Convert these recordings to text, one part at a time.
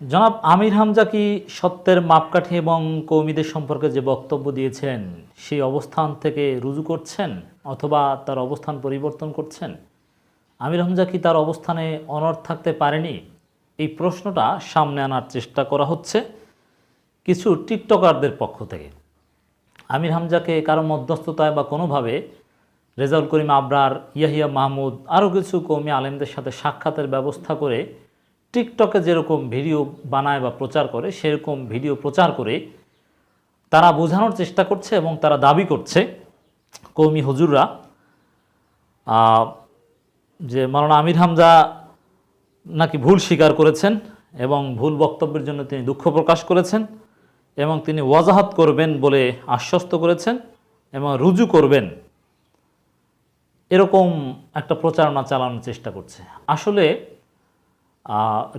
জনাব আমির হামজা কি সত্যের মাপকাঠি এবং কৌমিদের সম্পর্কে যে বক্তব্য দিয়েছেন, সেই অবস্থান থেকে রুজু করছেন অথবা তার অবস্থান পরিবর্তন করছেন? আমির হামজা কি তার অবস্থানে অনড় থাকতে পারেনি? এই প্রশ্নটা সামনে আনার চেষ্টা করা হচ্ছে কিছু টিকটকারদের পক্ষ থেকে। আমির হামজাকে কারও মধ্যস্থতায় বা কোনোভাবে রেজাউল করিম আবরার, ইয়াহিয়া মাহমুদ, আরও কিছু কৌমি আলেমদের সাথে সাক্ষাতের ব্যবস্থা করে টিকটকে যেরকম ভিডিও বানায় বা প্রচার করে, সেরকম ভিডিও প্রচার করে তারা বোঝানোর চেষ্টা করছে এবং তারা দাবি করছে কৌমি হুজুররা যে মাওলানা আমির হামজা নাকি ভুল স্বীকার করেছেন এবং ভুল বক্তব্যের জন্য তিনি দুঃখ প্রকাশ করেছেন এবং তিনি ওয়াজাহাত করবেন বলে আশ্বস্ত করেছেন এবং রুজু করবেন। এরকম একটা প্রচারণা চালানোর চেষ্টা করছে। আসলে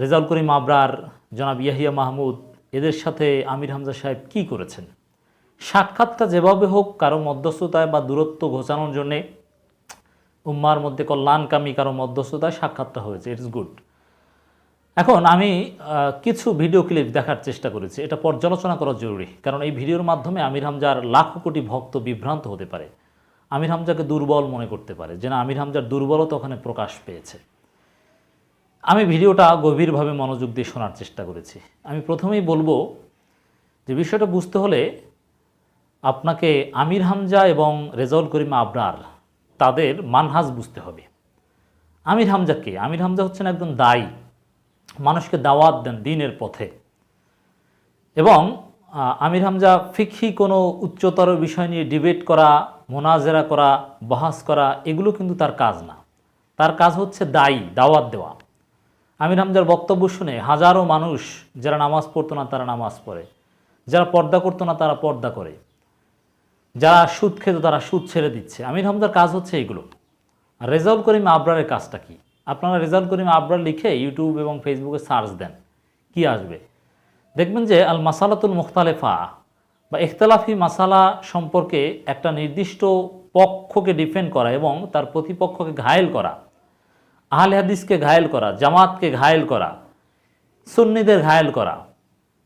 রেজাউল করিম আবরার, জনাব ইয়াহিয়া মাহমুদ, এদের সাথে আমির হামজা সাহেব কি করেছেন? সাক্ষাৎটা যেভাবে হোক, কারও মধ্যস্থতায় বা দূরত্ব ঘোচানোর জন্যে উম্মার মধ্যে কল্যাণকামী কারও মধ্যস্থতায় সাক্ষাৎটা হয়েছে ইটস গুড এখন আমি কিছু ভিডিও ক্লিপ দেখার চেষ্টা করেছি, এটা পর্যালোচনা করা জরুরি, কারণ এই ভিডিওর মাধ্যমে আমির হামজার লাখো কোটি ভক্ত বিভ্রান্ত হতে পারে। আমির হামজাকে দুর্বল মনে করতে পারে যেন আমির হামজার দুর্বলতা ওখানে প্রকাশ পেয়েছে। আমি ভিডিওটা গভীরভাবে মনোযোগ দিয়ে শোনার চেষ্টা করেছি। আমি প্রথমেই বলব যে বিষয়টা বুঝতে হলে আপনাকে আমির হামজা এবং রেজাউল করিম আবরার তাদের মানহাজ বুঝতে হবে। আমির হামজা কে? আমির হামজা হচ্ছেন একজন দায়ী। মানুষকে দাওয়াত দেন দিনের পথে। এবং আমির হামজা ফিকহি কোনো উচ্চতর বিষয় নিয়ে ডিবেট করা, মোনাজেরা করা, বহাস করা, এগুলো কিন্তু তার কাজ না। তার কাজ হচ্ছে দায়ী, দাওয়াত দেওয়া। আমির হামজার বক্তব্য শুনে হাজারো মানুষ যারা নামাজ পড়তো না তারা নামাজ পড়ে, যারা পর্দা করতো না তারা পর্দা করে, যারা সুদ খেত তারা সুদ ছেড়ে দিচ্ছে। আমির হামজার কাজ হচ্ছে আর রেজাউল করিম আবরারের কাজটা কি? আপনারা রেজাউল করিম আবরার লিখে ইউটিউব এবং ফেসবুকে সার্চ দেন, কি আসবে? দেখবেন যে আল মাসালাতুল মুখতালেফা বা ইখতলাফি মাসালা সম্পর্কে একটা নির্দিষ্ট পক্ষকে ডিফেন্ড করা এবং তার প্রতিপক্ষকে ঘায়েল করা আহলে হাদিসকে ঘায়েল করা, জামাতকে ঘায়েল করা, সুন্নিদের ঘায়েল করা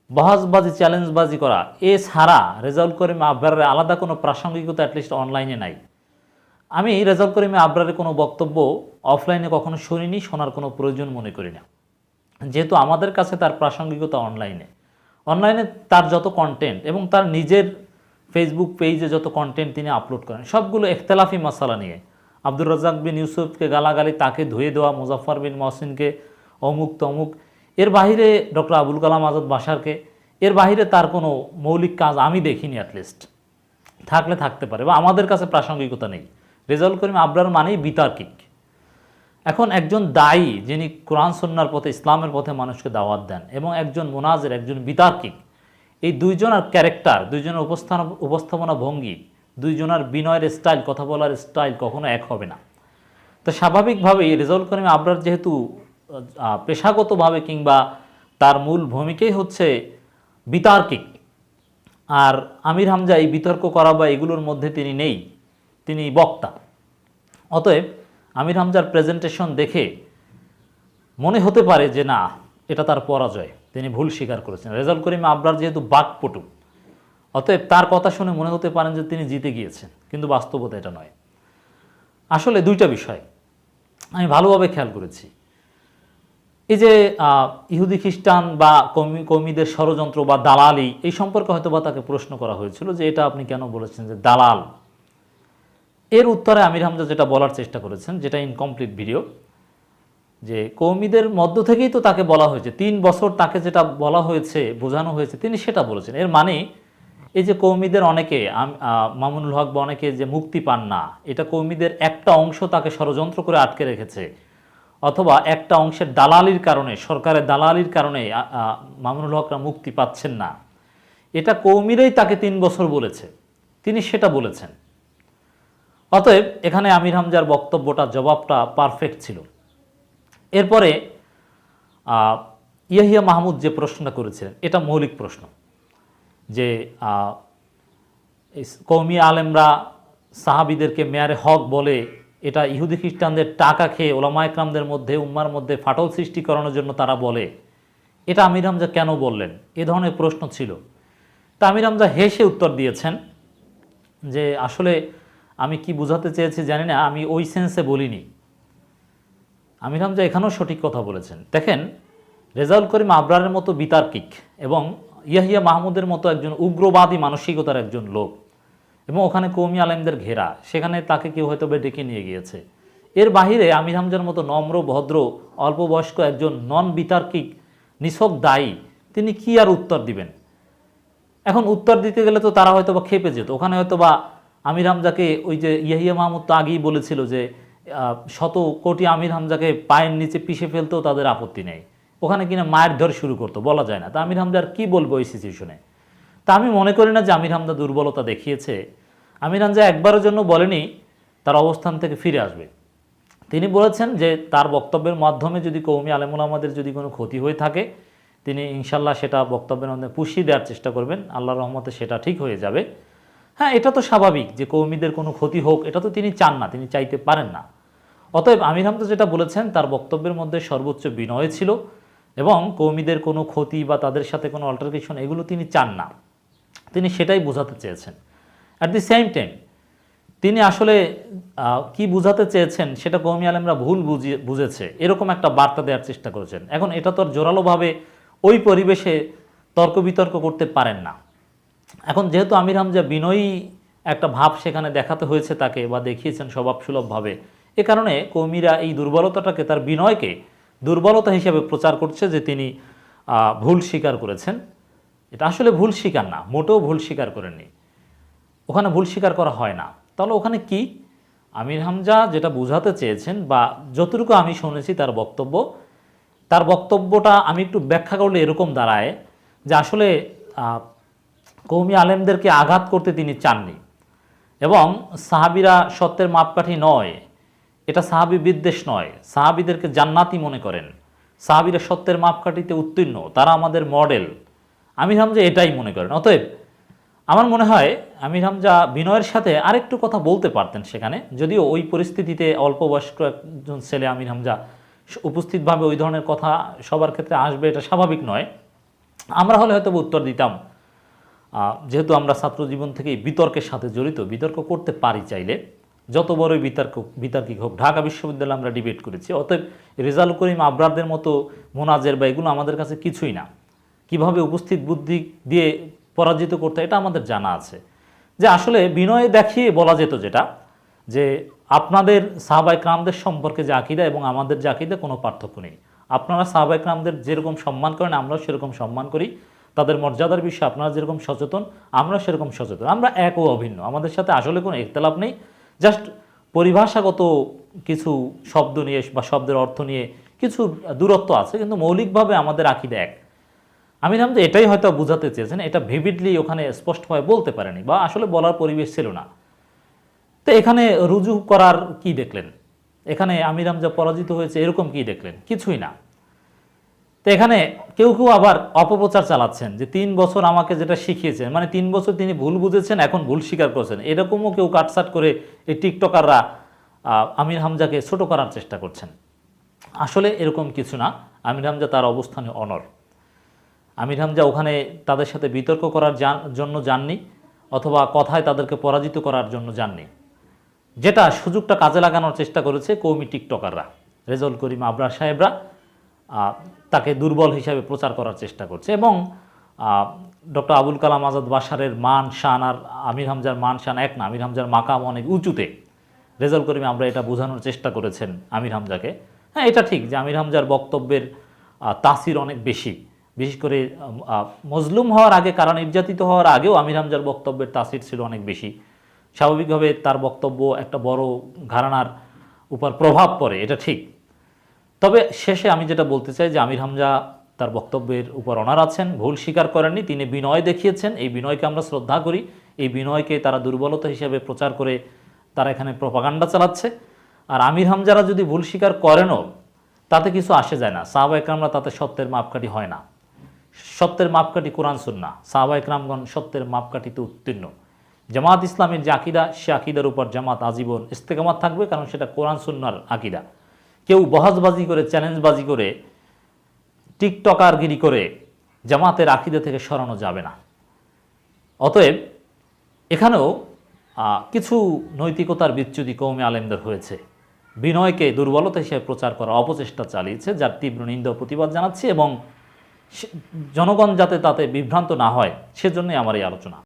বহাজবাজি চ্যালেঞ্জবাজি করা এছাড়া রেজাউল করিম আবরারের আলাদা কোনো প্রাসঙ্গিকতা অ্যাটলিস্ট অনলাইনে নাই। আমি রেজাউল করিমে আবরারের কোনো বক্তব্য অফলাইনে কখনো শুনিনি, শোনার কোনো প্রয়োজন মনে করি না। যেহেতু আমাদের কাছে তার প্রাসঙ্গিকতা অনলাইনে অনলাইনে তার যত কন্টেন্ট এবং তার নিজের ফেসবুক পেজে যত কন্টেন্ট তিনি আপলোড করেন, সবগুলো এখতলাফি মশালা নিয়ে। আব্দুর রাজ্জাক বিন ইউসুফকে গালাগালি, তাকে ধুয়ে দেওয়া মুজাফর বিন মহসিনকে অমুক তমুক। এর বাহিরে ডক্টর আবুল কালাম আজাদ বাসারকে এর বাহিরে তার কোনো মৌলিক কাজ আমি দেখিনি অ্যাটলিস্ট থাকলে থাকতে পারে বা আমাদের কাছে প্রাসঙ্গিকতা নেই। রেজাউল করিম আবরার মানেই বিতার্কিক। এখন একজন দায়ী যিনি কোরআন সন্ন্যার পথে, ইসলামের পথে মানুষকে দাওয়াত দেন এবং একজন মোনাজের, একজন বিতার্কিক, এই দুইজনের ক্যারেক্টার দুইজনের উপস্থান উপস্থাপনা ভঙ্গি দুইজনের বিনয়ের স্টাইল কথা বলার স্টাইল কখনো এক হবে না। তো স্বাভাবিকভাবেই রেজাউল করিম আবরার যেহেতু পেশাগতভাবে কিংবা তার মূল ভূমিকাই হচ্ছে বিতার্কিক। আর আমির হামজা এই বিতর্ক করা বা এগুলোর মধ্যে তিনি নেই, তিনি বক্তা। অতএব আমির হামজার প্রেজেন্টেশন দেখে মনে হতে পারে যে না, এটা তার পরাজয়, তিনি ভুল স্বীকার করেছেন। রেজাল্ট করিম আবরার যেহেতু বাকপটু অতএব তার কথা শুনে মনে হতে পারেন যে তিনি জিতে গিয়েছেন, কিন্তু বাস্তবতা এটা নয়। আসলে দুইটা বিষয় আমি ভালোভাবে খেয়াল করেছি। এই যে ইহুদি খ্রিস্টান বা কমি কর্মীদের ষড়যন্ত্র বা দালালি, এই সম্পর্কে হয়তো বা তাকে প্রশ্ন করা হয়েছিল যে এটা আপনি কেন বলেছেন যে দালাল? এর উত্তরে আমির হামজা যেটা বলার চেষ্টা করেছেন, যেটা ইনকমপ্লিট ভিডিও যে কৌমিদের মধ্য থেকেই তো তাকে বলা হয়েছে, তিন বছর তাকে যেটা বলা হয়েছে, বোঝানো হয়েছে, তিনি সেটা বলেছেন। এর মানে এই যে কৌমিদের অনেকে মামুনুল হক বা অনেকে যে মুক্তি পান না, এটা কৌমিদের একটা অংশ তাকে ষড়যন্ত্র করে আটকে রেখেছে। অথবা একটা অংশের দালালির কারণে, সরকারের দালালির কারণে মামুনুল হকরা মুক্তি পাচ্ছেন না। এটা কৌমিরাই তাকে তিন বছর বলেছে। তিনি সেটা বলেছেন। অতএব এখানে আমির হামজার বক্তব্যটা, জবাবটা পারফেক্ট ছিল। এরপরে ইয়াহিয়া মাহমুদ যে প্রশ্নটা করেছিলেন, এটা মৌলিক প্রশ্ন। যে কৌমি আলেমরা সাহাবিদেরকে মেয়ারে হক বলে এটা ইহুদি খ্রিস্টানদের টাকা খেয়ে ওলামা একরামদের মধ্যে, উম্মার মধ্যে ফাটল সৃষ্টি করানোর জন্য তারা বলে। এটা আমির হামজা কেন বললেন? এ ধরনের প্রশ্ন ছিল। তা আমির হামজা হেসে উত্তর দিয়েছেন যে, আসলে আমি কি বোঝাতে চেয়েছি জানি না, আমি ওই সেন্সে বলিনি। আমির হামজা এখানেও সঠিক কথা বলেছেন। দেখেন, রেজাউল করিম আবরারের মতো বিতার্কিক এবং ইয়াহিয়া মাহমুদের মতো একজন উগ্রবাদী মানসিকতার একজন লোক। এবং ওখানে কৌমি আলেমদের ঘেরা। সেখানে তাকে কেউ হয়তো ডেকে নিয়ে গিয়েছে। এর বাহিরে আমির হামজার মতো নম্র, ভদ্র অল্প বয়স্ক একজন নন বিতার্কিক নিছক দায়ী, তিনি কি আর উত্তর দিবেন? এখন উত্তর দিতে গেলে তো তারা হয়তো বা খেপে যেত। ওখানে হয়তো বা আমির হামজাকে ওই যে ইয়াহিয়া মাহমুদ তো আগেই বলেছিল যে শত কোটি আমির হামজাকে পায়ের নিচে পিষে ফেলতেও তাদের আপত্তি নেই। ওখানে কিনা মায়ের ধর শুরু করতো, বলা যায় না। তা আমির হামজা আর কি বলব ওই সিচুয়েশনে তা আমি মনে করি না যে আমির হামদা দুর্বলতা দেখিয়েছে। আমির হামজা একবারের জন্য বলেনি, তার অবস্থান থেকে ফিরে আসবে। তিনি বলেছেন যে তার বক্তব্যের মাধ্যমে যদি কৌমি আলেমুল আমাদের যদি কোনো ক্ষতি হয়ে থাকে, তিনি ইনশাল্লাহ সেটা বক্তব্যের মধ্যে পুষিয়ে দেওয়ার চেষ্টা করবেন। আল্লাহ রহমতে সেটা ঠিক হয়ে যাবে। হ্যাঁ এটা তো স্বাভাবিক যে কৌমিদের কোনো ক্ষতি হোক, এটা তো তিনি চান না, তিনি চাইতে পারেন না। অতএব আমির হামজা যেটা বলেছেন, তার বক্তব্যের মধ্যে সর্বোচ্চ বিনয় ছিল। এবং কৌমিদের কোনো ক্ষতি বা তাদের সাথে কোনো অল্টারকেশন এগুলো তিনি চান না। তিনি সেটাই বোঝাতে চেয়েছেন। অ্যাট দি সেম টাইম তিনি আসলে কি বুঝাতে চেয়েছেন সেটা কৌমি আলেমরা ভুল বুঝিয়ে বুঝেছে। এরকম একটা বার্তা দেওয়ার চেষ্টা করেছেন। এখন এটা তো জোরালোভাবে ওই পরিবেশে তর্ক বিতর্ক করতে পারেন না। এখন যেহেতু আমির হামজা বিনয়ী একটা ভাব সেখানে দেখাতে হয়েছে তাকে বা দেখিয়েছেন স্বভাবসুলভভাবে, এ কারণে কৌমিরা এই দুর্বলতাটাকে, তার বিনয়কে দুর্বলতা হিসেবে প্রচার করছে যে তিনি ভুল স্বীকার করেছেন। এটা আসলে ভুল স্বীকার না, মোটেও ভুল স্বীকার করেননি। ওখানে ভুল স্বীকার করা হয় না। তাহলে ওখানে কি? আমির হামজা যেটা বোঝাতে চেয়েছেন বা যতটুকু আমি শুনেছি তার বক্তব্য, তার বক্তব্যটা আমি একটু ব্যাখ্যা করলে এরকম দাঁড়ায় যে আসলে কৌমি আলেমদেরকে আঘাত করতে তিনি চাননি। এবং সাহাবিরা সত্যের মাপকাঠি নয়। এটা সাহাবি বিদ্বেষ নয়। সাহাবিদেরকে জান্নাতি মনে করেন। সাহাবিরা সত্যের মাপকাঠিতে উত্তীর্ণ, তারা আমাদের মডেল। আমির হামজা এটাই মনে করেন। অতএব আমার মনে হয় আমির হামজা বিনয়ের সাথে আরেকটু কথা বলতে পারতেন সেখানে, যদিও ওই পরিস্থিতিতে অল্প বয়স্ক একজন ছেলে আমির হামজা উপস্থিতভাবে ওই ধরনের কথা সবার ক্ষেত্রে আসবে এটা স্বাভাবিক নয়। আমরা হলে হয়তো উত্তর দিতাম। যেহেতু আমরা ছাত্র জীবন থেকেই বিতর্কের সাথে জড়িত, বিতর্ক করতে পারি চাইলে। যত বড়ই বিতর্ক, বিতর্কিক হোক, ঢাকা বিশ্ববিদ্যালয়ে আমরা ডিবেট করেছি। অতএব রেজাল করিম আবরারদের মতো মোনাজের বা এগুলো আমাদের কাছে কিছুই না। কীভাবে উপস্থিত বুদ্ধি দিয়ে পরাজিত করতে এটা আমাদের জানা আছে। যে আসলে বিনয় দেখিয়ে বলা যেত যেটা, যে আপনাদের সাহাবাই ক্রামদের সম্পর্কে যে আকিদা এবং আমাদের যে আকিদা, কোনো পার্থক্য নেই। আপনারা সাহাবাই ক্রামদের যেরকম সম্মান করেন, আমরাও সেরকম সম্মান করি। তাদের মর্যাদার বিষয়ে আপনারা যেরকম সচেতন আমরা সেরকম সচেতন। আমরা এক ও অভিন্ন। আমাদের সাথে আসলে কোনো ইখতলাফ নেই। জাস্ট পরিভাষাগত কিছু শব্দ নিয়ে বা শব্দের অর্থ নিয়ে কিছু দূরত্ব আছে, কিন্তু মৌলিকভাবে আমাদের আকিদা এক। আমি নাম এটাই হয়তো বোঝাতে চেয়েছেন, এটা ভিভিডলি ওখানে স্পষ্টভাবে বলতে পারেনি বা আসলে বলার পরিবেশ ছিল না। তো এখানে রুজু করার কি দেখলেন? এখানে আমিরাম যা পরাজিত হয়েছে এরকম কি দেখলেন? কিছুই না। তো এখানে কেউ কেউ আবার অপপ্রচার চালাচ্ছেন যে তিন বছর আমাকে যেটা শিখিয়েছেন মানে তিন বছর তিনি ভুল বুঝেছেন, এখন ভুল স্বীকার করেছেন। এরকমও কেউ কাটসাট করে এই টিকটকাররা আমির হামজাকে ছোট করার চেষ্টা করছেন। আসলে এরকম কিছু না। আমির হামজা তার অবস্থানে অনর। আমির হামজা ওখানে তাদের সাথে বিতর্ক করার জন্য যাননি, অথবা কথায় তাদেরকে পরাজিত করার জন্য যাননি। যেটা সুযোগটা কাজে লাগানোর চেষ্টা করেছে কৌমি টিকটকাররা রেজল করিম আবরার সাহেবরা। তাকে দুর্বল হিসাবে প্রচার করার চেষ্টা করছে এবং ডক্টর আবুল কালাম আজাদ বাসারের মান, শান আর আমির হামজার মান, শান এক না, আমির হামজার মাকাম অনেক উঁচুতে। রেজল করিম, আমরা এটা বোঝানোর চেষ্টা করেছেন আমির হামজাকে। হ্যাঁ এটা ঠিক যে আমির হামজার বক্তব্যের তাসির অনেক বেশি। বিশেষ করে মজলুম হওয়ার আগে কারণ নির্যাতিত হওয়ার আগেও আমির হামজার বক্তব্যের তাসির ছিল অনেক বেশি। স্বাভাবিকভাবে তার বক্তব্য একটা বড় ঘরানার উপর প্রভাব পড়ে, এটা ঠিক। তবে শেষে আমি যেটা বলতে চাই যে আমির হামজা তার বক্তব্যের উপর অনার আছেন, ভুল স্বীকার করেননি, তিনি বিনয় দেখিয়েছেন, এই বিনয়কে আমরা শ্রদ্ধা করি, এই বিনয়কে তারা দুর্বলতা হিসেবে প্রচার করে তারা এখানে প্রপাগান্ডা চালাচ্ছে। আর আমির হামজারা যদি ভুল স্বীকার করেনও, তাতে কিছু আসে যায় না, সাহাবা একরামরা তাতে সত্যের মাপকাঠি হয় না। সত্যের মাপকাঠি কোরআন সুন্না সাহাবা একরামগণ সত্যের মাপকাঠিতে উত্তীর্ণ। জামাত ইসলামের যে আকিদা, সে আকিদার উপর জামাত আজীবন ইস্তেকামাত থাকবে, কারণ সেটা কোরআন সুন্নার আকিদা। কেউ বহাজবাজি করে, চ্যালেঞ্জবাজি করে টিকটকারগিরি করে জামাতের আকিদে থেকে সরানো যাবে না। অতএব এখানেও কিছু নৈতিকতার বিচ্যুতি কৌমে আলেমদের হয়েছে। বিনয়কে দুর্বলতা হিসেবে প্রচার করা অপচেষ্টা চালিয়েছে, যার তীব্র নিন্দা প্রতিবাদ জানাচ্ছি এবং জনগণ যাতে তাতে বিভ্রান্ত না হয়, সেজন্যই আমার এই আলোচনা।